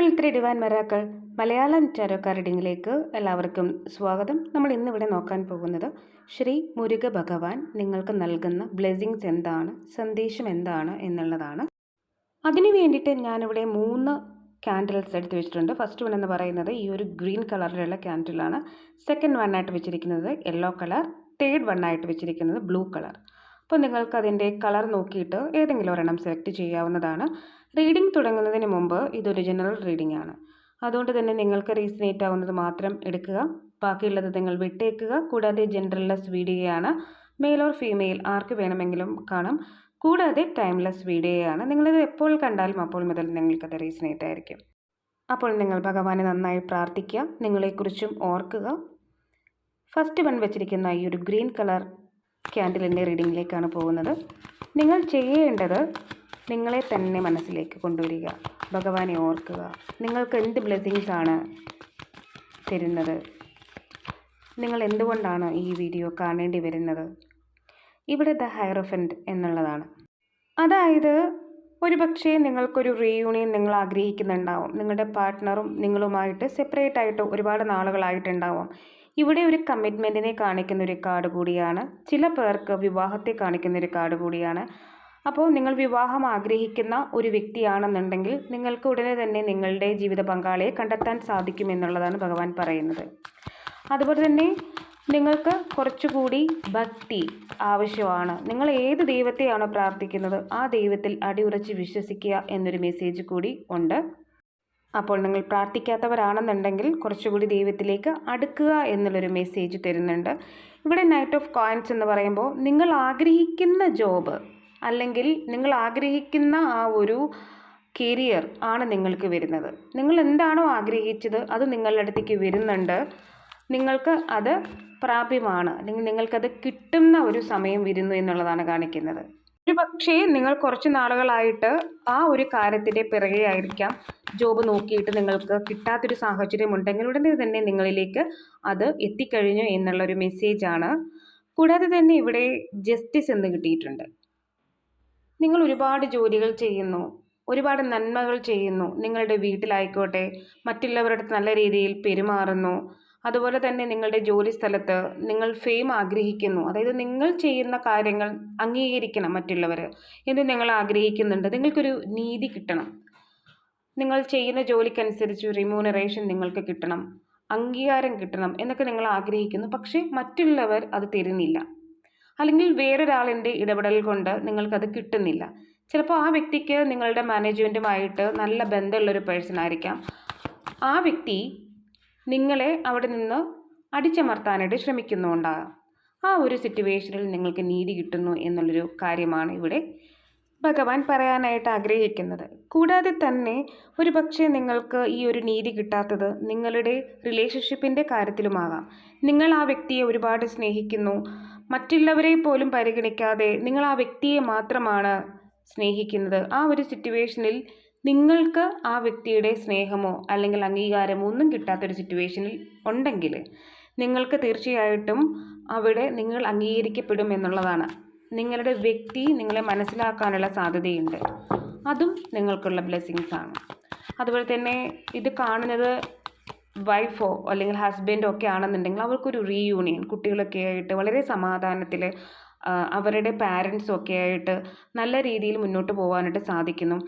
Triple three divine miracles Malayalam tarot card റീഡിങ്ങിലേക്ക് എല്ലാവർക്കും സ്വാഗതം. നമ്മൾ ഇന്നിവിടെ നോക്കാൻ പോകുന്നത് ശ്രീ മുരുക ഭഗവാൻ നിങ്ങൾക്ക് നൽകുന്ന ബ്ലെസ്സിങ്സ് എന്താണ് സന്ദേശം എന്താണ് എന്നുള്ളതാണ്. അതിനു വേണ്ടിയിട്ട് ഞാനിവിടെ മൂന്ന് ക്യാൻഡിൽസ് എടുത്ത് വെച്ചിട്ടുണ്ട്. ഫസ്റ്റ് വൺ എന്ന് പറയുന്നത് ഈ ഒരു ഗ്രീൻ കളറിലുള്ള ക്യാൻഡിലാണ് സെക്കൻഡ് വൺ ആയിട്ട് വെച്ചിരിക്കുന്നത് യെല്ലോ കളർ തേർഡ് വൺ ആയിട്ട് വെച്ചിരിക്കുന്നത് ബ്ലൂ കളർ അപ്പോൾ നിങ്ങൾക്ക് അതിന്റെ കളർ നോക്കിയിട്ട് ഏതെങ്കിലും ഒരെണ്ണം സെലക്ട് ചെയ്യാവുന്നതാണ്. റീഡിംഗ് തുടങ്ങുന്നതിന് മുമ്പ് ഇതൊരു ജനറൽ റീഡിംഗ് ആണ്. അതുകൊണ്ട് തന്നെ നിങ്ങൾക്ക് റീസണേറ്റ് ആവുന്നത് മാത്രം എടുക്കുക. ബാക്കിയുള്ളത് നിങ്ങൾ വിട്ടേക്കുക. കൂടാതെ ജെൻഡർലെസ് വീഡിയോയാണ് മെയിൽ ഓർ ഫീമെയിൽ ആർക്ക് വേണമെങ്കിലും കാണാം. കൂടാതെ ടൈംലെസ് വീഡിയോയാണ് നിങ്ങളിത് എപ്പോൾ കണ്ടാലും അപ്പോൾ മുതൽ നിങ്ങൾക്കത് റീസണേറ്റ് ആയിരിക്കും. അപ്പോൾ നിങ്ങൾ ഭഗവാനെ നന്നായി പ്രാർത്ഥിക്കുക. നിങ്ങളെക്കുറിച്ചും ഓർക്കുക. ഫസ്റ്റ് വൺ വെച്ചിരിക്കുന്ന ഈ ഒരു ഗ്രീൻ കളർ ക്യാൻഡിലിന്റെ റീഡിങ്ങിലേക്കാണ് പോകുന്നത്. നിങ്ങൾ ചെയ്യേണ്ടത് നിങ്ങളെ തന്നെ മനസ്സിലേക്ക് കൊണ്ടുവരിക. ഭഗവാനെ ഓർക്കുക. നിങ്ങൾക്ക് എന്ത് ബ്ലെസ്സിങ്സ് ആണ് തരുന്നത്? നിങ്ങൾ എന്തുകൊണ്ടാണ് ഈ വീഡിയോ കാണേണ്ടി വരുന്നത്? ഇവിടെ ദ ഹൈറഫന്റ് എന്നുള്ളതാണ്. അതായത് ഒരു പക്ഷേ നിങ്ങൾക്കൊരു റീയൂണിയൻ നിങ്ങൾ ആഗ്രഹിക്കുന്നുണ്ടാവും. നിങ്ങളുടെ പാർട്ട്ണറും നിങ്ങളുമായിട്ട് സെപ്പറേറ്റ് ആയിട്ട് ഒരുപാട് നാളുകളായിട്ടുണ്ടാവും. ഇവിടെ ഒരു കമ്മിറ്റ്മെന്റിനെ കാണിക്കുന്ന ഒരു കാർഡ് കൂടിയാണ്. ചില പേർക്ക് വിവാഹത്തെ കാണിക്കുന്ന ഒരു കാർഡ് കൂടിയാണ്. അപ്പോൾ നിങ്ങൾ വിവാഹം ആഗ്രഹിക്കുന്ന ഒരു വ്യക്തിയാണെന്നുണ്ടെങ്കിൽ നിങ്ങൾക്ക് ഉടനെ തന്നെ നിങ്ങളുടെ ജീവിത പങ്കാളിയെ കണ്ടെത്താൻ സാധിക്കുമെന്നുള്ളതാണ് ഭഗവാൻ പറയുന്നത്. അതുപോലെ തന്നെ നിങ്ങൾക്ക് കുറച്ചുകൂടി ഭക്തി ആവശ്യമാണ്. നിങ്ങൾ ഏത് ദൈവത്തെയാണോ പ്രാർത്ഥിക്കുന്നത് ആ ദൈവത്തിൽ അടിയുറച്ച് വിശ്വസിക്കുക എന്നൊരു മെസ്സേജ് കൂടി ഉണ്ട്. അപ്പോൾ നിങ്ങൾ പ്രാർത്ഥിക്കാത്തവരാണെന്നുണ്ടെങ്കിൽ കുറച്ചുകൂടി ദൈവത്തിലേക്ക് അടുക്കുക എന്നുള്ളൊരു മെസ്സേജ് തരുന്നുണ്ട്. ഇവിടെ നൈറ്റ് ഓഫ് കോയിൻസ് എന്ന് പറയുമ്പോൾ നിങ്ങൾ ആഗ്രഹിക്കുന്ന ജോബ് അല്ലെങ്കിൽ നിങ്ങൾ ആഗ്രഹിക്കുന്ന ആ ഒരു കരിയർ ആണ് നിങ്ങൾക്ക് വരുന്നത്. നിങ്ങൾ എന്താണോ ആഗ്രഹിച്ചത് അത് നിങ്ങളുടെ അടുത്തേക്ക് വരുന്നുണ്ട്. നിങ്ങൾക്ക് അത് പ്രാപ്യമാണ്. അല്ലെങ്കിൽ നിങ്ങൾക്കത് കിട്ടുന്ന ഒരു സമയം വരുന്നു എന്നുള്ളതാണ് കാണിക്കുന്നത്. ഒരു പക്ഷേ നിങ്ങൾ കുറച്ച് നാളുകളായിട്ട് ആ ഒരു കാര്യത്തിന്റെ പിറകെ ആയിരിക്കാം. ജോബ് നോക്കിയിട്ട് നിങ്ങൾക്ക് കിട്ടാത്തൊരു സാഹചര്യം ഉണ്ടെങ്കിൽ ഉടനെ തന്നെ നിങ്ങളിലേക്ക് അത് എത്തിക്കഴിഞ്ഞു എന്നുള്ളൊരു മെസ്സേജാണ് കൂടാതെ തന്നെ ഇവിടെ ജസ്റ്റിസ് എന്ന് കിട്ടിയിട്ടുണ്ട്. നിങ്ങൾ ഒരുപാട് ജോലികൾ ചെയ്യുന്നു ഒരുപാട് നന്മകൾ ചെയ്യുന്നു നിങ്ങളുടെ വീട്ടിലായിക്കോട്ടെ മറ്റുള്ളവരുടെ നല്ല രീതിയിൽ പെരുമാറുന്നു അതുപോലെ തന്നെ നിങ്ങളുടെ ജോലി സ്ഥലത്ത് നിങ്ങൾ ഫെയിം ആഗ്രഹിക്കുന്നു. അതായത് നിങ്ങൾ ചെയ്യുന്ന കാര്യങ്ങൾ അംഗീകരിക്കണം മറ്റുള്ളവർ എന്ന് നിങ്ങൾ ആഗ്രഹിക്കുന്നുണ്ട്. നിങ്ങൾക്കൊരു നീതി കിട്ടണം. നിങ്ങൾ ചെയ്യുന്ന ജോലിക്കനുസരിച്ച് റിമ്യൂണറേഷൻ നിങ്ങൾക്ക് കിട്ടണം. അംഗീകാരം കിട്ടണം എന്നൊക്കെ നിങ്ങൾ ആഗ്രഹിക്കുന്നു. പക്ഷേ മറ്റുള്ളവർ അത് തരുന്നില്ല. അല്ലെങ്കിൽ വേറൊരാളിന്റെ ഇടപെടൽ കൊണ്ട് നിങ്ങൾക്കത് കിട്ടുന്നില്ല. ചിലപ്പോൾ ആ വ്യക്തിക്ക് നിങ്ങളുടെ മാനേജ്മെന്റുമായിട്ട് നല്ല ബന്ധമുള്ളൊരു പേഴ്സൺ ആയിരിക്കാം. ആ വ്യക്തി നിങ്ങളെ അവിടെ നിന്ന് അടിച്ചമർത്താനായിട്ട് ശ്രമിക്കുന്നുണ്ടാകാം. ആ ഒരു സിറ്റുവേഷനിൽ നിങ്ങൾക്ക് നീതി കിട്ടുന്നു എന്നുള്ളൊരു കാര്യമാണ് ഇവിടെ ഭഗവാൻ പറയാനായിട്ട് ആഗ്രഹിക്കുന്നത്. കൂടാതെ തന്നെ ഒരു പക്ഷേ നിങ്ങൾക്ക് ഈ ഒരു നീതി കിട്ടാത്തത് നിങ്ങളുടെ റിലേഷൻഷിപ്പിന്റെ കാര്യത്തിലുമാകാം. നിങ്ങൾ ആ വ്യക്തിയെ ഒരുപാട് സ്നേഹിക്കുന്നു. മറ്റുള്ളവരെ പോലും പരിഗണിക്കാതെ നിങ്ങൾ ആ വ്യക്തിയെ മാത്രമാണ് സ്നേഹിക്കുന്നത്. ആ ഒരു സിറ്റുവേഷനിൽ നിങ്ങൾക്ക് ആ വ്യക്തിയുടെ സ്നേഹമോ അല്ലെങ്കിൽ അംഗീകാരമോ ഒന്നും കിട്ടാത്തൊരു സിറ്റുവേഷനിൽ ഉണ്ടെങ്കിൽ നിങ്ങൾക്ക് തീർച്ചയായിട്ടും അവിടെ നിങ്ങൾ അംഗീകരിക്കപ്പെടും എന്നുള്ളതാണ്. നിങ്ങളുടെ വ്യക്തി നിങ്ങളെ മനസ്സിലാക്കാനുള്ള സാധ്യതയുണ്ട്. അതും നിങ്ങൾക്കുള്ള ബ്ലെസ്സിങ്സാണ്. അതുപോലെ തന്നെ ഇത് കാണുന്നത് വൈഫോ അല്ലെങ്കിൽ ഹസ്ബൻഡോ ഒക്കെ ആണെന്നുണ്ടെങ്കിൽ അവർക്കൊരു റീയൂണിയൻ കുട്ടികളൊക്കെ ആയിട്ട് വളരെ സമാധാനത്തിൽ അവരുടെ പാരൻസും ഒക്കെ ആയിട്ട് നല്ല രീതിയിൽ മുന്നോട്ട് പോകാനായിട്ട് സാധിക്കുന്നു.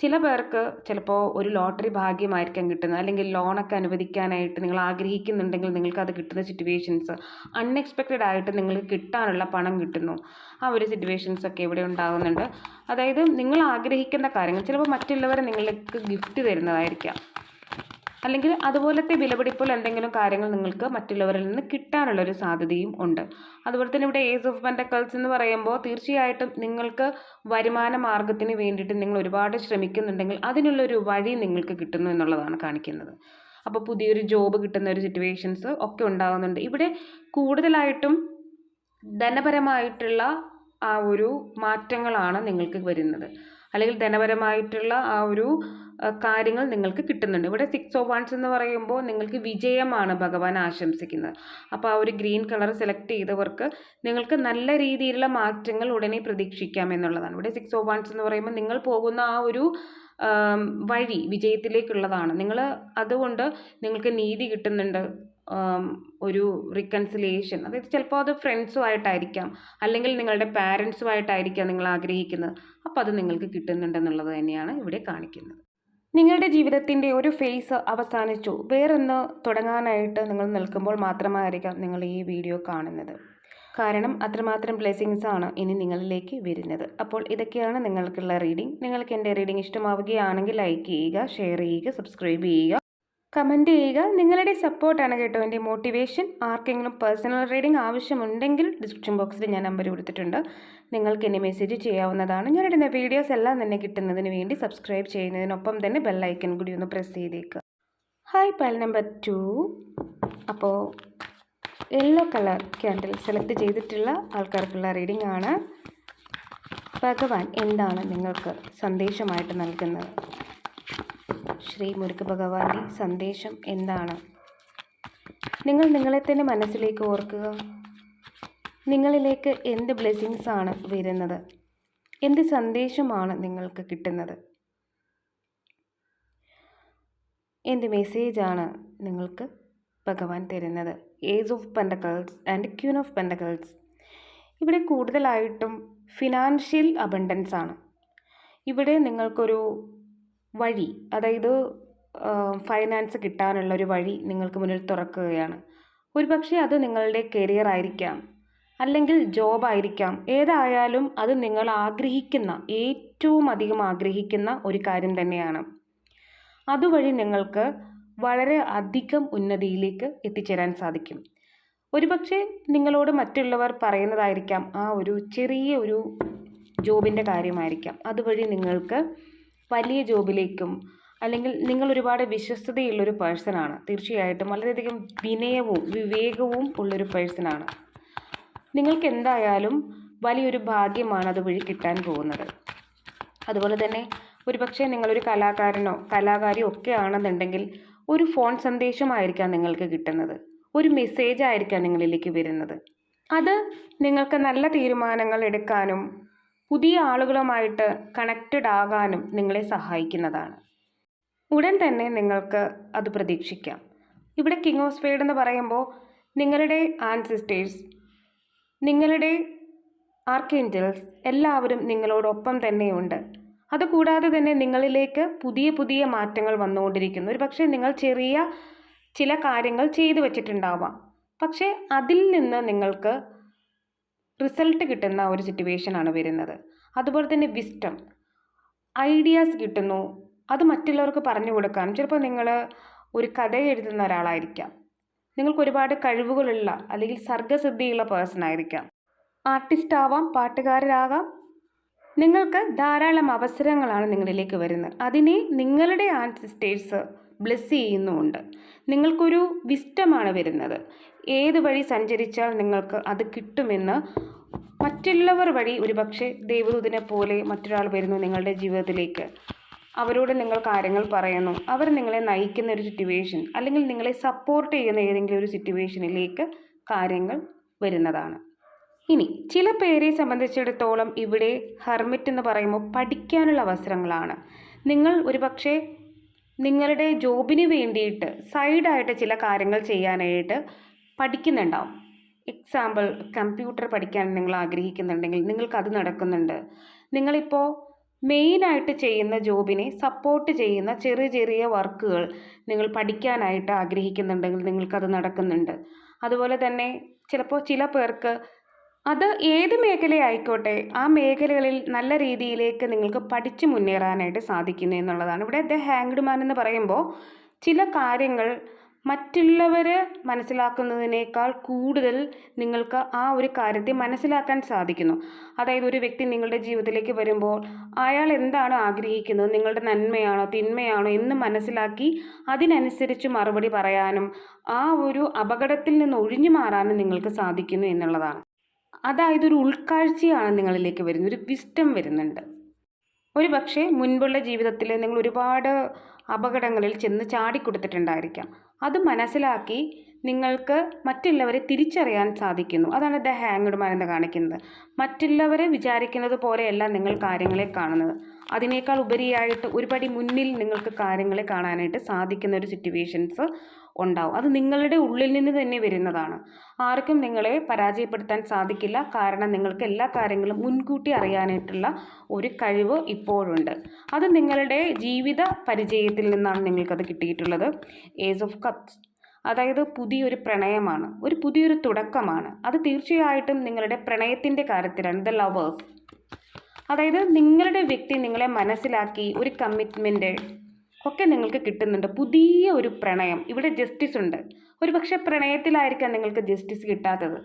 ചില പേർക്ക് ചിലപ്പോൾ ഒരു ലോട്ടറി ഭാഗ്യമായിരിക്കാം കിട്ടുന്നത്. അല്ലെങ്കിൽ ലോണൊക്കെ അനുവദിക്കാനായിട്ട് നിങ്ങൾ ആഗ്രഹിക്കുന്നുണ്ടെങ്കിൽ നിങ്ങൾക്ക് അത് കിട്ടുന്ന സിറ്റുവേഷൻസ് അൺഎക്സ്പെക്റ്റഡ് ആയിട്ട് നിങ്ങൾക്ക് കിട്ടാനുള്ള പണം കിട്ടുന്നു. ആ ഒരു സിറ്റുവേഷൻസ് ഒക്കെ ഇവിടെ ഉണ്ടാകുന്നുണ്ട്. അതായത് നിങ്ങൾ ആഗ്രഹിക്കുന്ന കാര്യങ്ങൾ ചിലപ്പോൾ മറ്റുള്ളവരെ നിങ്ങൾക്ക് ഗിഫ്റ്റ് തരുന്നതായിരിക്കാം. അല്ലെങ്കിൽ അതുപോലത്തെ വിലപിടിപ്പുള്ള എന്തെങ്കിലും കാര്യങ്ങൾ നിങ്ങൾക്ക് മറ്റുള്ളവരിൽ നിന്ന് കിട്ടാനുള്ള ഒരു സാധ്യതയും ഉണ്ട്. അതുപോലെ തന്നെ ഇവിടെ ഏസ് ഓഫ് പെൻഡക്കൾസ് എന്ന് പറയുമ്പോൾ തീർച്ചയായിട്ടും നിങ്ങൾക്ക് വരുമാന മാർഗത്തിന് വേണ്ടിയിട്ട് നിങ്ങൾ ഒരുപാട് ശ്രമിക്കുന്നുണ്ടെങ്കിൽ അതിനുള്ളൊരു വഴി നിങ്ങൾക്ക് കിട്ടുന്നു എന്നുള്ളതാണ് കാണിക്കുന്നത്. അപ്പോൾ പുതിയൊരു ജോബ് കിട്ടുന്ന ഒരു സിറ്റുവേഷൻസ് ഒക്കെ ഉണ്ടാകുന്നുണ്ട്. ഇവിടെ കൂടുതലായിട്ടും ധനപരമായിട്ടുള്ള ആ ഒരു മാറ്റങ്ങളാണ് നിങ്ങൾക്ക് വരുന്നത്. അല്ലെങ്കിൽ ധനപരമായിട്ടുള്ള ആ ഒരു കാര്യങ്ങൾ നിങ്ങൾക്ക് കിട്ടുന്നുണ്ട്. ഇവിടെ സിക്സ് ഓഫ് വൺസ് എന്ന് പറയുമ്പോൾ നിങ്ങൾക്ക് വിജയമാണ് ഭഗവാൻ ആശംസിക്കുന്നത്. അപ്പോൾ ആ ഒരു ഗ്രീൻ കളർ സെലക്ട് ചെയ്തവർക്ക് നിങ്ങൾക്ക് നല്ല രീതിയിലുള്ള മാറ്റങ്ങൾ ഉടനെ പ്രതീക്ഷിക്കാം എന്നുള്ളതാണ്. ഇവിടെ സിക്സ് ഓഫ് വൺസ് എന്ന് പറയുമ്പോൾ നിങ്ങൾ പോകുന്ന ആ ഒരു വഴി വിജയത്തിലേക്കുള്ളതാണ്. നിങ്ങൾ അതുകൊണ്ട് നിങ്ങൾക്ക് നീതി കിട്ടുന്നുണ്ട്. ഒരു റിക്കൺസിലിയേഷൻ അതായത് ചിലപ്പോൾ അത് ഫ്രണ്ട്സുമായിട്ടായിരിക്കാം അല്ലെങ്കിൽ നിങ്ങളുടെ പാരൻസുമായിട്ടായിരിക്കാം നിങ്ങൾ ആഗ്രഹിക്കുന്നത്. അപ്പോൾ അത് നിങ്ങൾക്ക് കിട്ടുന്നുണ്ടെന്നുള്ളത് തന്നെയാണ് ഇവിടെ കാണിക്കുന്നത്. നിങ്ങളുടെ ജീവിതത്തിന്റെ ഒരു ഫേസ് അവസാനിച്ചു. വേറൊന്ന് തുടങ്ങാനായിട്ട് നിങ്ങൾ നിൽക്കുമ്പോൾ മാത്രമായിരിക്കാം നിങ്ങൾ ഈ വീഡിയോ കാണുന്നത്. കാരണം അത്രമാത്രം ബ്ലെസ്സിങ്സ് ആണ് ഇനി നിങ്ങളിലേക്ക് വരുന്നത്. അപ്പോൾ ഇതൊക്കെയാണ് നിങ്ങൾക്കുള്ള റീഡിംഗ് നിങ്ങൾക്ക് എന്റെ റീഡിംഗ് ഇഷ്ടമാവുകയാണെങ്കിൽ ലൈക്ക് ചെയ്യുക ഷെയർ ചെയ്യുക സബ്സ്ക്രൈബ് ചെയ്യുക. കമന്റ് ചെയ്യുക. നിങ്ങളുടെ സപ്പോർട്ടാണ് കേട്ടോ എന്റെ മോട്ടിവേഷൻ. ആർക്കെങ്കിലും പേഴ്സണൽ റീഡിംഗ് ആവശ്യമുണ്ടെങ്കിൽ ഡിസ്ക്രിപ്ഷൻ ബോക്സിൽ ഞാൻ നമ്പർ കൊടുത്തിട്ടുണ്ട്. നിങ്ങൾക്ക് എന്നെ മെസ്സേജ് ചെയ്യാവുന്നതാണ്. ഞാൻ ഇടുന്ന വീഡിയോസ് എല്ലാം തന്നെ കിട്ടുന്നതിന് വേണ്ടി സബ്സ്ക്രൈബ് ചെയ്യുന്നതിനൊപ്പം തന്നെ ബെല്ലൈക്കൺ കൂടി ഒന്ന് പ്രസ് ചെയ്തേക്കുക ഹായ് പൽ നമ്പർ ടു അപ്പോൾ യെല്ലോ കളർ ക്യാൻഡിൽ സെലക്ട് ചെയ്തിട്ടുള്ള ആൾക്കാർക്കുള്ള റീഡിംഗ് ആണ്. ഭഗവാൻ എന്താണ് നിങ്ങൾക്ക് സന്ദേശമായിട്ട് നൽകുന്നത്? ശ്രീ മുരുക ഭഗവാന്റെ സന്ദേശം എന്താണ്? നിങ്ങൾ നിങ്ങളെ തന്നെ മനസ്സിലേക്ക് ഓർക്കുക. നിങ്ങളിലേക്ക് എന്ത് ബ്ലെസ്സിങ്സ് ആണ് വരുന്നത്? എന്ത് സന്ദേശമാണ് നിങ്ങൾക്ക് കിട്ടുന്നത്? എന്ത് മെസ്സേജാണ് നിങ്ങൾക്ക് ഭഗവാൻ തരുന്നത്? Ace of pentacles and queen of pentacles ഇവിടെ കൂടുതലായിട്ടും ഫിനാൻഷ്യൽ അബണ്ടൻസ് ആണ്. ഇവിടെ നിങ്ങൾക്കൊരു വഴി അതായത് ഫൈനാൻസ് കിട്ടാനുള്ള ഒരു വഴി നിങ്ങൾക്ക് മുന്നിൽ തുറക്കുകയാണ്. ഒരുപക്ഷെ അത് നിങ്ങളുടെ കരിയർ ആയിരിക്കാം അല്ലെങ്കിൽ ജോബ് ആയിരിക്കാം. ഏതായാലും അത് നിങ്ങൾ ആഗ്രഹിക്കുന്ന ഏറ്റവും അധികം ആഗ്രഹിക്കുന്ന ഒരു കാര്യം തന്നെയാണ്. അതുവഴി നിങ്ങൾക്ക് വളരെ അധികം ഉന്നതിയിലേക്ക് എത്തിച്ചേരാൻ സാധിക്കും. ഒരുപക്ഷെ നിങ്ങളോട് മറ്റുള്ളവർ പറയുന്നതായിരിക്കാം ആ ഒരു ചെറിയ ഒരു ജോബിന്റെ കാര്യമായിരിക്കാം. അതുവഴി നിങ്ങൾക്ക് വലിയ ജോബിലേക്കും അല്ലെങ്കിൽ നിങ്ങൾ ഒരുപാട് വിശ്വസ്തതയുള്ളൊരു പേഴ്സണാണ്. തീർച്ചയായിട്ടും വളരെയധികം വിനയവും വിവേകവും ഉള്ളൊരു പേഴ്സണാണ്. നിങ്ങൾക്ക് എന്തായാലും വലിയൊരു ഭാഗ്യമാണ് അതുവഴി കിട്ടാൻ പോകുന്നത്. അതുപോലെ തന്നെ ഒരുപക്ഷെ നിങ്ങളൊരു കലാകാരനോ കലാകാരിയോ ഒക്കെ ആണെന്നുണ്ടെങ്കിൽ ഒരു ഫോൺ സന്ദേശമായിരിക്കാം നിങ്ങൾക്ക് കിട്ടുന്നത്. ഒരു മെസ്സേജ് ആയിരിക്കാം നിങ്ങളിലേക്ക് വരുന്നത്. അത് നിങ്ങൾക്ക് നല്ല തീരുമാനങ്ങൾ എടുക്കാനും പുതിയ ആളുകളുമായിട്ട് കണക്റ്റഡ് ആകാനും നിങ്ങളെ സഹായിക്കുന്നതാണ്. ഉടൻ തന്നെ നിങ്ങൾക്ക് അത് പ്രതീക്ഷിക്കാം. ഇവിടെ കിങ് ഓഫ് സ്പേഡ് എന്ന് പറയുമ്പോൾ നിങ്ങളുടെ ആൻസിസ്റ്റേഴ്സ് നിങ്ങളുടെ ആർക്കേഞ്ചൽസ് എല്ലാവരും നിങ്ങളോടൊപ്പം തന്നെയുണ്ട്. അതുകൂടാതെ തന്നെ നിങ്ങളിലേക്ക് പുതിയ പുതിയ മാറ്റങ്ങൾ വന്നുകൊണ്ടിരിക്കുന്നു. ഒരു പക്ഷേ നിങ്ങൾ ചെറിയ ചില കാര്യങ്ങൾ ചെയ്തു വച്ചിട്ടുണ്ടാവാം. പക്ഷേ അതിൽ നിന്ന് നിങ്ങൾക്ക് റിസൾട്ട് കിട്ടുന്ന ഒരു സിറ്റുവേഷനാണ് വരുന്നത്. അതുപോലെ തന്നെ വിസ്റ്റം. ഐഡിയാസ് കിട്ടുന്നു. അത് മറ്റുള്ളവർക്ക് പറഞ്ഞു കൊടുക്കാനും ചിലപ്പോൾ നിങ്ങൾ ഒരു കഥ എഴുതുന്ന ഒരാളായിരിക്കാം. നിങ്ങൾക്ക് ഒരുപാട് കഴിവുകളുള്ള അല്ലെങ്കിൽ സർഗസിദ്ധിയുള്ള പേഴ്സൺ ആയിരിക്കാം. ആർട്ടിസ്റ്റ് ആവാം പാട്ടുകാരനാകാം നിങ്ങൾക്ക് ധാരാളം അവസരങ്ങളാണ് നിങ്ങളിലേക്ക് വരുന്നത്. അതിനെ നിങ്ങളുടെ ആൻസിസ്റ്റേഴ്സ് ബ്ലെസ് ചെയ്യുന്നുമുണ്ട്. നിങ്ങൾക്കൊരു വിസ്റ്റമാണ് വരുന്നത്. ഏത് വഴി സഞ്ചരിച്ചാൽ നിങ്ങൾക്ക് അത് കിട്ടുമെന്ന് മറ്റുള്ളവർ വഴി ഒരുപക്ഷെ ദൈവദൂതനെ പോലെ മറ്റൊരാൾ വരുന്നു നിങ്ങളുടെ ജീവിതത്തിലേക്ക്. അവരോട് നിങ്ങൾ കാര്യങ്ങൾ പറയുന്നു. അവർ നിങ്ങളെ നയിക്കുന്ന ഒരു സിറ്റുവേഷൻ അല്ലെങ്കിൽ നിങ്ങളെ സപ്പോർട്ട് ചെയ്യുന്ന ഏതെങ്കിലും ഒരു സിറ്റുവേഷനിലേക്ക് കാര്യങ്ങൾ വരുന്നതാണ്. ഇനി ചില പേരെ സംബന്ധിച്ചിടത്തോളം ഇവിടെ ഹെർമിറ്റ് എന്ന് പറയുമ്പോൾ പഠിക്കാനുള്ള അവസരങ്ങളാണ്. നിങ്ങൾ ഒരുപക്ഷെ നിങ്ങളുടെ ജോബിന് വേണ്ടിയിട്ട് സൈഡായിട്ട് ചില കാര്യങ്ങൾ ചെയ്യാനായിട്ട് പഠിക്കുന്നുണ്ടാവും. എക്സാമ്പിൾ കമ്പ്യൂട്ടർ പഠിക്കാൻ നിങ്ങൾ ആഗ്രഹിക്കുന്നുണ്ടെങ്കിൽ നിങ്ങൾക്ക് അത് നടക്കുന്നുണ്ട്. നിങ്ങളിപ്പോൾ മെയിനായിട്ട് ചെയ്യുന്ന ജോബിനെ സപ്പോർട്ട് ചെയ്യുന്ന ചെറിയ ചെറിയ വർക്കുകൾ നിങ്ങൾ പഠിക്കാനായിട്ട് ആഗ്രഹിക്കുന്നുണ്ടെങ്കിൽ നിങ്ങൾക്കത് നടക്കുന്നുണ്ട്. അതുപോലെ തന്നെ ചിലപ്പോൾ ചില പേർക്ക് അത് ഏത് മേഖലയായിക്കോട്ടെ ആ മേഖലകളിൽ നല്ല രീതിയിലേക്ക് നിങ്ങൾക്ക് പഠിച്ചു മുന്നേറാനായിട്ട് സാധിക്കുന്നു എന്നുള്ളതാണ്. ഇവിടെ ദ ഹാങ്ഡ് മാൻ എന്ന് പറയുമ്പോൾ ചില കാര്യങ്ങൾ മറ്റുള്ളവർ മനസ്സിലാക്കുന്നതിനേക്കാൾ കൂടുതൽ നിങ്ങൾക്ക് ആ ഒരു കാര്യത്തെ മനസ്സിലാക്കാൻ സാധിക്കുന്നു. അതായത് ഒരു വ്യക്തി നിങ്ങളുടെ ജീവിതത്തിലേക്ക് വരുമ്പോൾ അയാൾ എന്താണ് ആഗ്രഹിക്കുന്നത് നിങ്ങളുടെ നന്മയാണോ തിന്മയാണോ എന്ന് മനസ്സിലാക്കി അതിനനുസരിച്ച് മറുപടി പറയാനും ആ ഒരു അപകടത്തിൽ നിന്ന് ഒഴിഞ്ഞു മാറാനും നിങ്ങൾക്ക് സാധിക്കുന്നു എന്നുള്ളതാണ്. അതായത് ഒരു ഉൾക്കാഴ്ചയാണ് നിങ്ങളിലേക്ക് വരുന്നത് ഒരു വിസ്റ്റം വരുന്നുണ്ട്. ഒരു പക്ഷേ മുൻപുള്ള ജീവിതത്തിൽ നിങ്ങൾ ഒരുപാട് അപകടങ്ങളിൽ ചെന്ന് ചാടിക്കൊടുത്തിട്ടുണ്ടായിരിക്കാം. അത് മനസ്സിലാക്കി നിങ്ങൾക്ക് മറ്റുള്ളവരെ തിരിച്ചറിയാൻ സാധിക്കുന്നു. അതാണ് ദ ഹാങ്ഡ് മാൻ എന്ന് കാണിക്കുന്നത്. മറ്റുള്ളവരെ വിചാരിക്കുന്നത് പോലെയല്ല നിങ്ങൾ കാര്യങ്ങളെ കാണുന്നത്. അതിനേക്കാൾ ഉപരിയായിട്ട് ഒരുപടി മുന്നിൽ നിങ്ങൾക്ക് കാര്യങ്ങളെ കാണാനായിട്ട് സാധിക്കുന്ന ഒരു സിറ്റുവേഷൻസ് ഉണ്ടാവും. അത് നിങ്ങളുടെ ഉള്ളിൽ നിന്ന് തന്നെ വരുന്നതാണ്. ആർക്കും നിങ്ങളെ പരാജയപ്പെടുത്താൻ സാധിക്കില്ല. കാരണം നിങ്ങൾക്ക് എല്ലാ കാര്യങ്ങളും മുൻകൂട്ടി അറിയാനായിട്ടുള്ള ഒരു കഴിവ് ഇപ്പോഴുണ്ട്. അത് നിങ്ങളുടെ ജീവിത പരിചയത്തിൽ നിന്നാണ് നിങ്ങൾക്കത് കിട്ടിയിട്ടുള്ളത്. ഏസ് ഓഫ് കപ്സ് അതായത് പുതിയൊരു പ്രണയമാണ്. ഒരു പുതിയൊരു തുടക്കമാണ്. അത് തീർച്ചയായിട്ടും നിങ്ങളുടെ പ്രണയത്തിന്റെ കാര്യത്തിലാണ്. ദ ലവേഴ്സ് അതായത് നിങ്ങളുടെ വ്യക്തി നിങ്ങളെ മനസ്സിലാക്കി ഒരു കമ്മിറ്റ്മെന്റ് ഒക്കെ നിങ്ങൾക്ക് കിട്ടുന്നുണ്ട്. പുതിയ ഒരു പ്രണയം. ഇവിടെ ജസ്റ്റിസ് ഉണ്ട്. ഒരു പക്ഷേ പ്രണയത്തിലായിരിക്കാം നിങ്ങൾക്ക് ജസ്റ്റിസ് കിട്ടാത്തത്.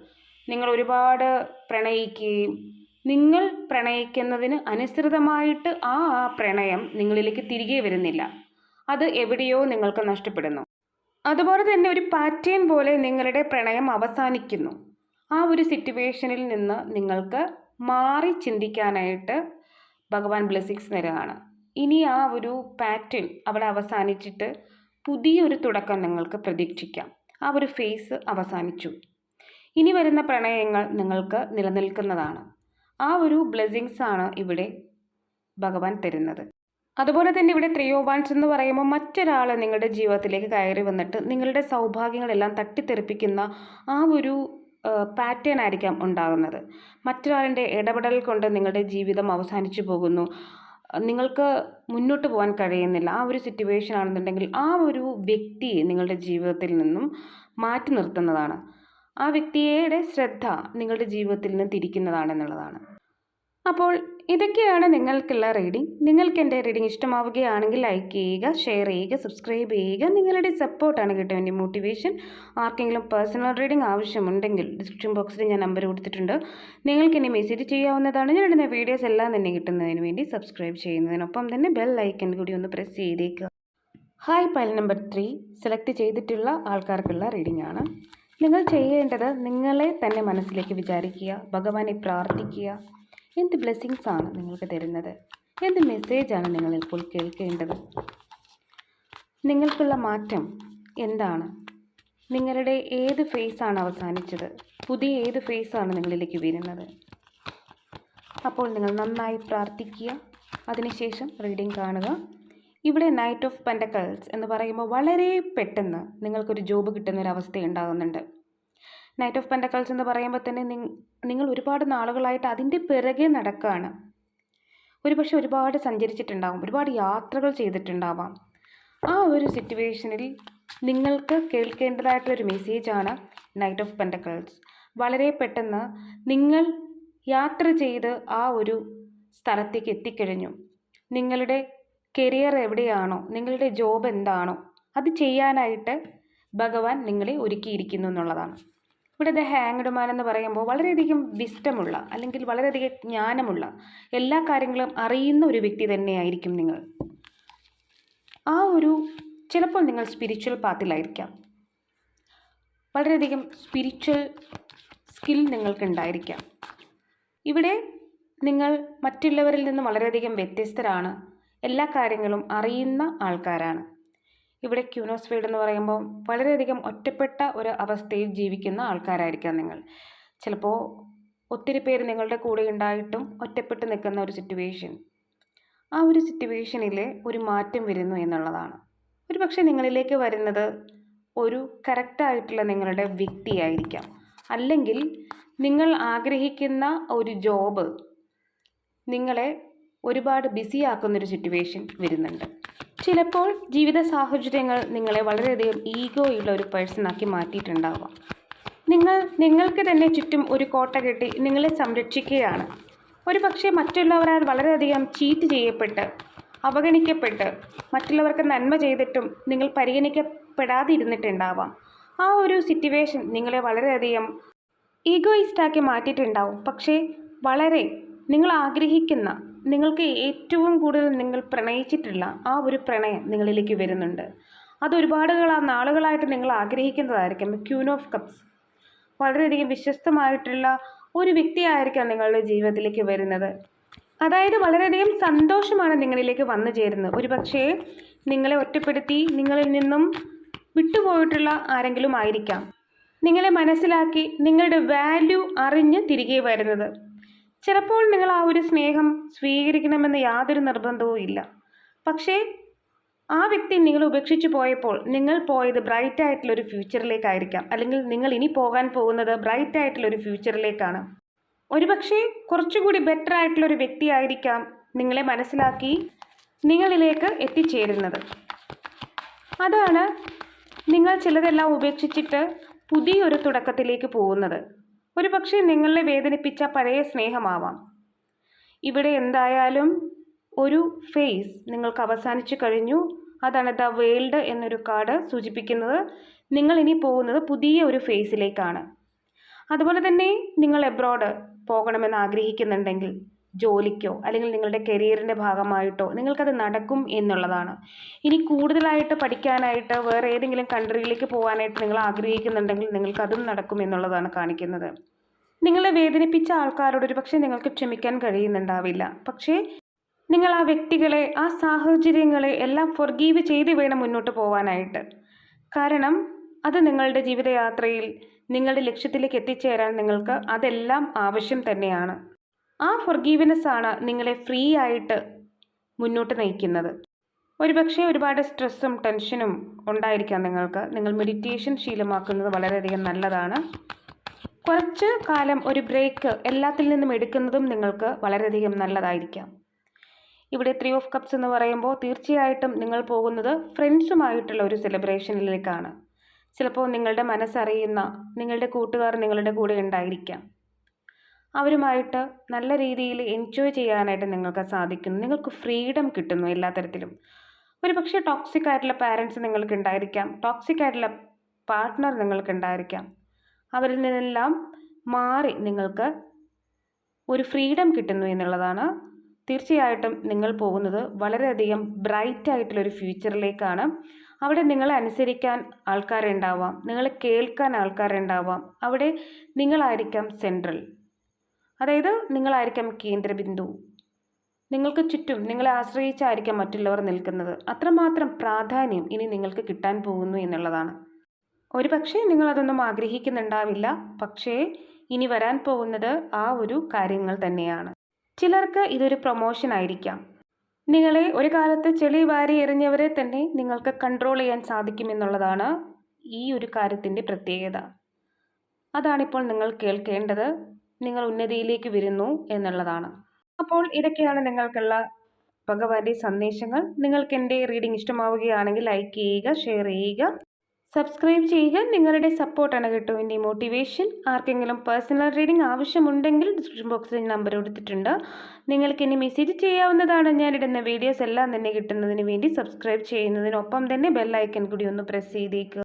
നിങ്ങൾ ഒരുപാട് പ്രണയിക്കുകയും നിങ്ങൾ പ്രണയിക്കുന്നതിന് അനുസൃതമായിട്ട് ആ ആ പ്രണയം നിങ്ങളിലേക്ക് തിരികെ വരുന്നില്ല. അത് എവിടെയോ നിങ്ങൾക്ക് നഷ്ടപ്പെടുന്നു. അതുപോലെ തന്നെ ഒരു പാറ്റേൺ പോലെ നിങ്ങളുടെ പ്രണയം അവസാനിക്കുന്നു. ആ ഒരു സിറ്റുവേഷനിൽ നിന്ന് നിങ്ങൾക്ക് മാറി ചിന്തിക്കാനായിട്ട് ഭഗവാൻ ബ്ലെസ്സിങ്സ് തരുകയാണ് ഇനി ആ ഒരു പാറ്റേൺ അവിടെ അവസാനിച്ചിട്ട് പുതിയൊരു തുടക്കം നിങ്ങൾക്ക് പ്രതീക്ഷിക്കാം. ആ ഒരു ഫേസ് അവസാനിച്ചു. ഇനി വരുന്ന പ്രണയങ്ങൾ നിങ്ങൾക്ക് നിലനിൽക്കുന്നതാണ്. ആ ഒരു ബ്ലെസ്സിങ്സ് ആണ് ഇവിടെ ഭഗവാൻ തരുന്നത്. അതുപോലെ തന്നെ ഇവിടെ ത്രിയോ വാൻസ് എന്ന് പറയുമ്പോൾ മറ്റൊരാൾ നിങ്ങളുടെ ജീവിതത്തിലേക്ക് കയറി വന്നിട്ട് നിങ്ങളുടെ സൗഭാഗ്യങ്ങളെല്ലാം തട്ടിത്തെറിപ്പിക്കുന്ന ആ ഒരു പാറ്റേൺ ആയിരിക്കാം ഉണ്ടാകുന്നത്. മറ്റൊരാളിന്റെ ഇടപെടൽ കൊണ്ട് നിങ്ങളുടെ ജീവിതം അവസാനിച്ചു പോകുന്നു. നിങ്ങൾക്ക് മുന്നോട്ട് പോകാൻ കഴിയുന്നില്ല. ആ ഒരു സിറ്റുവേഷൻ ആണെന്നുണ്ടെങ്കിൽ ആ ഒരു വ്യക്തിയെ നിങ്ങളുടെ ജീവിതത്തിൽ നിന്നും മാറ്റി നിർത്തുന്നതാണ്. ആ വ്യക്തിയുടെ ശ്രദ്ധ നിങ്ങളുടെ ജീവിതത്തിൽ നിന്ന് തിരിക്കുന്നതാണെന്നുള്ളതാണ് അപ്പോൾ ഇതൊക്കെയാണ് നിങ്ങൾക്കുള്ള റീഡിംഗ്. നിങ്ങൾക്ക് എന്റെ റീഡിംഗ് ഇഷ്ടമാവുകയാണെങ്കിൽ ലൈക്ക് ചെയ്യുക ഷെയർ ചെയ്യുക സബ്സ്ക്രൈബ് ചെയ്യുക. നിങ്ങളുടെ സപ്പോർട്ടാണ് കേട്ടോ എന്റെ മോട്ടിവേഷൻ. ആർക്കെങ്കിലും പേഴ്സണൽ റീഡിംഗ് ആവശ്യമുണ്ടെങ്കിൽ ഡിസ്ക്രിപ്ഷൻ ബോക്സിൽ ഞാൻ നമ്പർ കൊടുത്തിട്ടുണ്ട്. നിങ്ങൾക്ക് എന്നെ മെസ്സേജ് ചെയ്യാവുന്നതാണ്. ഞാൻ ഇടുന്ന വീഡിയോസ് എല്ലാം തന്നെ കിട്ടുന്നതിന് വേണ്ടി സബ്സ്ക്രൈബ് ചെയ്യുന്നതിനൊപ്പം തന്നെ ബെൽ ലൈക്കൻ കൂടി ഒന്ന് പ്രസ് ചെയ്തേക്കുക. Hi pile number three. Select ചെയ്തിട്ടുള്ള ആൾക്കാർക്കുള്ള റീഡിംഗ് ആണ് നിങ്ങൾ ചെയ്യേണ്ടത് നിങ്ങളെ തന്നെ മനസ്സിലേക്ക് വിചാരിക്കുക ഭഗവാനെ പ്രാർത്ഥിക്കുക. എന്ത് ബ്ലെസ്സിങ്സ് ആണ് നിങ്ങൾക്ക് തരുന്നത്? എന്ത് മെസ്സേജാണ് നിങ്ങൾ ഇപ്പോൾ കേൾക്കേണ്ടത്? നിങ്ങൾക്കുള്ള മാറ്റം എന്താണ്? നിങ്ങളുടെ ഏത് ഫേസാണ് അവസാനിച്ചത്? പുതിയ ഏത് ഫേസാണ് നിങ്ങളിലേക്ക് വരുന്നത്? അപ്പോൾ നിങ്ങൾ നന്നായി പ്രാർത്ഥിക്കുക. അതിനുശേഷം റീഡിംഗ് കാണുക. ഇവിടെ നൈറ്റ് ഓഫ് പെൻഡക്കൾസ് എന്ന് പറയുമ്പോൾ വളരെ പെട്ടെന്ന് നിങ്ങൾക്കൊരു ജോബ് കിട്ടുന്ന ഒരു അവസ്ഥ ഉണ്ടാകുന്നുണ്ട്. നൈറ്റ് ഓഫ് പെൻഡക്കൾസ് എന്ന് പറയുമ്പോൾ തന്നെ നിങ്ങൾ ഒരുപാട് നാളുകളായിട്ട് അതിന്റെ പിറകെ നടക്കുകയാണ് ഒരുപക്ഷെ ഒരുപാട് സഞ്ചരിച്ചിട്ടുണ്ടാവും ഒരുപാട് യാത്രകൾ ചെയ്തിട്ടുണ്ടാവാം. ആ ഒരു സിറ്റുവേഷനിൽ നിങ്ങൾക്ക് കേൾക്കേണ്ടതായിട്ടുള്ളൊരു മെസ്സേജാണ് നൈറ്റ് ഓഫ് പെൻഡക്കൾസ് വളരെ പെട്ടെന്ന് നിങ്ങൾ യാത്ര ചെയ്ത് ആ ഒരു സ്ഥലത്തേക്ക് എത്തിക്കഴിഞ്ഞു. നിങ്ങളുടെ കരിയർ എവിടെയാണോ നിങ്ങളുടെ ജോബ് എന്താണോ അത് ചെയ്യാനായിട്ട് ഭഗവാൻ നിങ്ങളെ ഒരുക്കിയിരിക്കുന്നു എന്നുള്ളതാണ്. ഇവിടെ ദ ഹാങ്ഡ് മാൻ എന്ന് പറയുമ്പോൾ വളരെയധികം വിസ്റ്റമുള്ള അല്ലെങ്കിൽ വളരെയധികം ജ്ഞാനമുള്ള എല്ലാ കാര്യങ്ങളും അറിയുന്ന ഒരു വ്യക്തി തന്നെയായിരിക്കും നിങ്ങൾ. ആ ഒരു ചിലപ്പോൾ നിങ്ങൾ സ്പിരിച്വൽ പാത്തിലായിരിക്കാം വളരെയധികം സ്പിരിച്വൽ സ്കിൽ നിങ്ങൾക്കുണ്ടായിരിക്കാം ഇവിടെ നിങ്ങൾ മറ്റുള്ളവരിൽ നിന്ന് വളരെയധികം വ്യത്യസ്തരാണ്. എല്ലാ കാര്യങ്ങളും അറിയുന്ന ആൾക്കാരാണ്. ഇവിടെ ക്യൂനോസ്ഫീൽഡ് എന്ന് പറയുമ്പോൾ വളരെയധികം ഒറ്റപ്പെട്ട ഒരു അവസ്ഥയിൽ ജീവിക്കുന്ന ആൾക്കാരായിരിക്കാം നിങ്ങൾ. ചിലപ്പോൾ ഒത്തിരി പേര് നിങ്ങളുടെ കൂടെ ഉണ്ടായിട്ടും ഒറ്റപ്പെട്ട് നിൽക്കുന്ന ഒരു സിറ്റുവേഷൻ ആ ഒരു സിറ്റുവേഷനിൽ ഒരു മാറ്റം വരുന്നു എന്നുള്ളതാണ്. ഒരു പക്ഷേ നിങ്ങളിലേക്ക് വരുന്നത് ഒരു കറക്റ്റായിട്ടുള്ള നിങ്ങളുടെ വ്യക്തിയായിരിക്കാം. അല്ലെങ്കിൽ നിങ്ങൾ ആഗ്രഹിക്കുന്ന ഒരു ജോബ് നിങ്ങളെ ഒരുപാട് ബിസിയാക്കുന്നൊരു സിറ്റുവേഷൻ വരുന്നുണ്ട്. ചിലപ്പോൾ ജീവിത സാഹചര്യങ്ങൾ നിങ്ങളെ വളരെയധികം ഈഗോയുള്ള ഒരു പേഴ്സണാക്കി മാറ്റിയിട്ടുണ്ടാവാം. നിങ്ങൾ നിങ്ങൾക്ക് തന്നെ ചുറ്റും ഒരു കോട്ട കെട്ടി നിങ്ങളെ സംരക്ഷിക്കുകയാണ്. ഒരു പക്ഷേ മറ്റുള്ളവരാൽ വളരെയധികം ചീറ്റ് ചെയ്യപ്പെട്ട് അവഗണിക്കപ്പെട്ട് മറ്റുള്ളവർക്ക് നന്മ ചെയ്തിട്ടും നിങ്ങൾ പരിഗണിക്കപ്പെടാതിരുന്നിട്ടുണ്ടാവാം. ആ ഒരു സിറ്റുവേഷൻ നിങ്ങളെ വളരെയധികം ഈഗോയിസ്റ്റാക്കി മാറ്റിയിട്ടുണ്ടാവും. പക്ഷേ വളരെ നിങ്ങൾ ആഗ്രഹിക്കുന്ന നിങ്ങൾക്ക് ഏറ്റവും കൂടുതൽ നിങ്ങൾ പ്രണയിച്ചിട്ടുള്ള ആ ഒരു പ്രണയം നിങ്ങളിലേക്ക് വരുന്നുണ്ട്. അത് ഒരുപാട് നാളുകളായിട്ട് നിങ്ങൾ ആഗ്രഹിക്കുന്നതായിരിക്കും. ക്യൂൻ ഓഫ് കപ്സ് വളരെയധികം വിശ്വസ്തമായിട്ടുള്ള ഒരു വ്യക്തിയായിരിക്കാം നിങ്ങളുടെ ജീവിതത്തിലേക്ക് വരുന്നത്. അതായത് വളരെയധികം സന്തോഷമാണ് നിങ്ങളിലേക്ക് വന്നു ചേരുന്നത്. ഒരുപക്ഷേ നിങ്ങളെ ഒറ്റപ്പെടുത്തി നിങ്ങളിൽ നിന്നും വിട്ടുപോയിട്ടുള്ള ആരെങ്കിലും ആയിരിക്കാം. നിങ്ങളെ മനസ്സിലാക്കി നിങ്ങളുടെ വാല്യൂ അറിഞ്ഞ് തിരികെ വരുന്നത്. ചിലപ്പോൾ നിങ്ങൾ ആ ഒരു സ്നേഹം സ്വീകരിക്കണമെന്ന് യാതൊരു നിർബന്ധവും ഇല്ല. പക്ഷേ ആ വ്യക്തി നിങ്ങൾ ഉപേക്ഷിച്ച് പോയപ്പോൾ നിങ്ങൾ പോയത് ബ്രൈറ്റ് ആയിട്ടുള്ള ഒരു ഫ്യൂച്ചറിലേക്കായിരിക്കാം അല്ലെങ്കിൽ നിങ്ങൾ ഇനി പോകാൻ പോകുന്നത് ബ്രൈറ്റ് ആയിട്ടുള്ള ഒരു ഫ്യൂച്ചറിലേക്കാണ് ഒരുപക്ഷെ കുറച്ചുകൂടി ബെറ്റർ ആയിട്ടുള്ള ഒരു വ്യക്തിയായിരിക്കാം നിങ്ങളെ മനസ്സിലാക്കി നിങ്ങളിലേക്ക് എത്തിച്ചേരുന്നത്. അതാണ് നിങ്ങൾ ചിലതെല്ലാം ഉപേക്ഷിച്ചിട്ട് പുതിയൊരു തുടക്കത്തിലേക്ക് പോകുന്നത്. ഒരു പക്ഷേ നിങ്ങളെ വേദനിപ്പിച്ച പഴയ സ്നേഹമാവാം. ഇവിടെ എന്തായാലും ഒരു ഫേസ് നിങ്ങൾക്ക് അവസാനിച്ചു കഴിഞ്ഞു. അതാണ് ദ വേൾഡ് എന്നൊരു കാർഡ് സൂചിപ്പിക്കുന്നത്. നിങ്ങൾ ഇനി പോകുന്നത് പുതിയ ഒരു ഫേസിലേക്കാണ് അതുപോലെ തന്നെ നിങ്ങൾ എബ്രോഡ് പോകണമെന്ന് ആഗ്രഹിക്കുന്നുണ്ടെങ്കിൽ ജോലിക്കോ അല്ലെങ്കിൽ നിങ്ങളുടെ കരിയറിന്റെ ഭാഗമായിട്ടോ നിങ്ങൾക്കത് നടക്കും എന്നുള്ളതാണ്. ഇനി കൂടുതലായിട്ട് പഠിക്കാനായിട്ട് വേറെ ഏതെങ്കിലും കൺട്രിയിലേക്ക് പോകാനായിട്ട് നിങ്ങൾ ആഗ്രഹിക്കുന്നുണ്ടെങ്കിൽ നിങ്ങൾക്കതും നടക്കും എന്നുള്ളതാണ് കാണിക്കുന്നത്. നിങ്ങളെ വേദനിപ്പിച്ച ആൾക്കാരോട് ഒരു പക്ഷേ നിങ്ങൾക്ക് ക്ഷമിക്കാൻ കഴിയുന്നുണ്ടാവില്ല. പക്ഷേ നിങ്ങൾ ആ വ്യക്തികളെ ആ സാഹചര്യങ്ങളെ എല്ലാം ഫൊർഗീവ് ചെയ്ത് വേണം മുന്നോട്ട് പോകാനായിട്ട് കാരണം അത് നിങ്ങളുടെ ജീവിതയാത്രയിൽ നിങ്ങളുടെ ലക്ഷ്യത്തിലേക്ക് എത്തിച്ചേരാൻ നിങ്ങൾക്ക് അതെല്ലാം ആവശ്യം തന്നെയാണ്. ആ ഫൊർഗീവ്നെസ് ആണ് നിങ്ങളെ ഫ്രീ ആയിട്ട് മുന്നോട്ട് നയിക്കുന്നത്. ഒരുപക്ഷെ ഒരുപാട് സ്ട്രെസ്സും ടെൻഷനും ഉണ്ടായിരിക്കാം നിങ്ങൾക്ക്. നിങ്ങൾ മെഡിറ്റേഷൻ ശീലമാക്കുന്നത് വളരെയധികം നല്ലതാണ്. കുറച്ച് കാലം ഒരു ബ്രേക്ക് എല്ലാത്തിൽ നിന്നും എടുക്കുന്നതും നിങ്ങൾക്ക് വളരെയധികം നല്ലതായിരിക്കാം. ഇവിടെ ത്രീ ഓഫ് കപ്സ് എന്ന് പറയുമ്പോൾ തീർച്ചയായിട്ടും നിങ്ങൾ പോകുന്നത് ഫ്രണ്ട്സുമായിട്ടുള്ള ഒരു സെലിബ്രേഷനിലേക്കാണ് ചിലപ്പോൾ നിങ്ങളുടെ മനസ്സറിയുന്ന നിങ്ങളുടെ കൂട്ടുകാർ നിങ്ങളുടെ കൂടെ ഉണ്ടായിരിക്കാം. അവരുമായിട്ട് നല്ല രീതിയിൽ എൻജോയ് ചെയ്യാനായിട്ട് നിങ്ങൾക്ക് സാധിക്കുന്നു. നിങ്ങൾക്ക് ഫ്രീഡം കിട്ടുന്നു എല്ലാ തരത്തിലും. ഒരു പക്ഷേ ടോക്സിക് ആയിട്ടുള്ള പാരൻസ് നിങ്ങൾക്ക് ഉണ്ടായിരിക്കാം. ടോക്സിക് ആയിട്ടുള്ള പാർട്ട്ണർ നിങ്ങൾക്ക് ഉണ്ടായിരിക്കാം. അവരിൽ നിന്നെല്ലാം മാറി നിങ്ങൾക്ക് ഒരു ഫ്രീഡം കിട്ടുന്നു എന്നുള്ളതാണ് തീർച്ചയായിട്ടും നിങ്ങൾ പോകുന്നത്. വളരെയധികം ബ്രൈറ്റ് ആയിട്ടുള്ള ഒരു ഫ്യൂച്ചറിലേക്കാണ് അവിടെ നിങ്ങളെ അനുസരിക്കാൻ ആൾക്കാരുണ്ടാവാം. നിങ്ങളെ കേൾക്കാൻ ആൾക്കാരുണ്ടാവാം. അവിടെ നിങ്ങളായിരിക്കാം സെൻട്രൽ അതായത് നിങ്ങളായിരിക്കാം കേന്ദ്രബിന്ദു. നിങ്ങൾക്ക് ചുറ്റും നിങ്ങളെ ആശ്രയിച്ചായിരിക്കാം മറ്റുള്ളവർ നിൽക്കുന്നത്. അത്രമാത്രം പ്രാധാന്യം ഇനി നിങ്ങൾക്ക് കിട്ടാൻ പോകുന്നു എന്നുള്ളതാണ്. ഒരു പക്ഷേ നിങ്ങളതൊന്നും ആഗ്രഹിക്കുന്നുണ്ടാവില്ല. പക്ഷേ ഇനി വരാൻ പോകുന്നത് ആ ഒരു കാര്യങ്ങൾ തന്നെയാണ്. ചിലർക്ക് ഇതൊരു പ്രൊമോഷൻ ആയിരിക്കാം. നിങ്ങളെ ഒരു കാലത്ത് ചെളി വാരി എറിഞ്ഞവരെ തന്നെ നിങ്ങൾക്ക് കൺട്രോൾ ചെയ്യാൻ സാധിക്കുമെന്നുള്ളതാണ് ഈ ഒരു കാര്യത്തിന്റെ പ്രത്യേകത. അതാണിപ്പോൾ നിങ്ങൾ കേൾക്കേണ്ടത്. നിങ്ങൾ ഉന്നതിയിലേക്ക് വരുന്നു എന്നുള്ളതാണ്. അപ്പോൾ ഇതൊക്കെയാണ് നിങ്ങൾക്കുള്ള ഭഗവാന്റെ സന്ദേശങ്ങൾ. നിങ്ങൾക്ക് എന്റെ റീഡിംഗ് ഇഷ്ടമാവുകയാണെങ്കിൽ ലൈക്ക് ചെയ്യുക ഷെയർ ചെയ്യുക സബ്സ്ക്രൈബ് ചെയ്യുക. നിങ്ങളുടെ സപ്പോർട്ടാണ് കേട്ടോ എന്റെ മോട്ടിവേഷൻ. ആർക്കെങ്കിലും പേഴ്സണൽ റീഡിംഗ് ആവശ്യമുണ്ടെങ്കിൽ ഡിസ്ക്രിപ്ഷൻ ബോക്സിൽ നമ്പർ കൊടുത്തിട്ടുണ്ട്. നിങ്ങൾക്ക് ഇനി മെസ്സേജ് ചെയ്യാവുന്നതാണ് ഞാനിടുന്ന വീഡിയോസ് എല്ലാം തന്നെ കിട്ടുന്നതിന് വേണ്ടി സബ്സ്ക്രൈബ് ചെയ്യുന്നതിനൊപ്പം തന്നെ ബെല്ലൈക്കൻ കൂടി ഒന്ന് പ്രസ് ചെയ്തേക്കുക.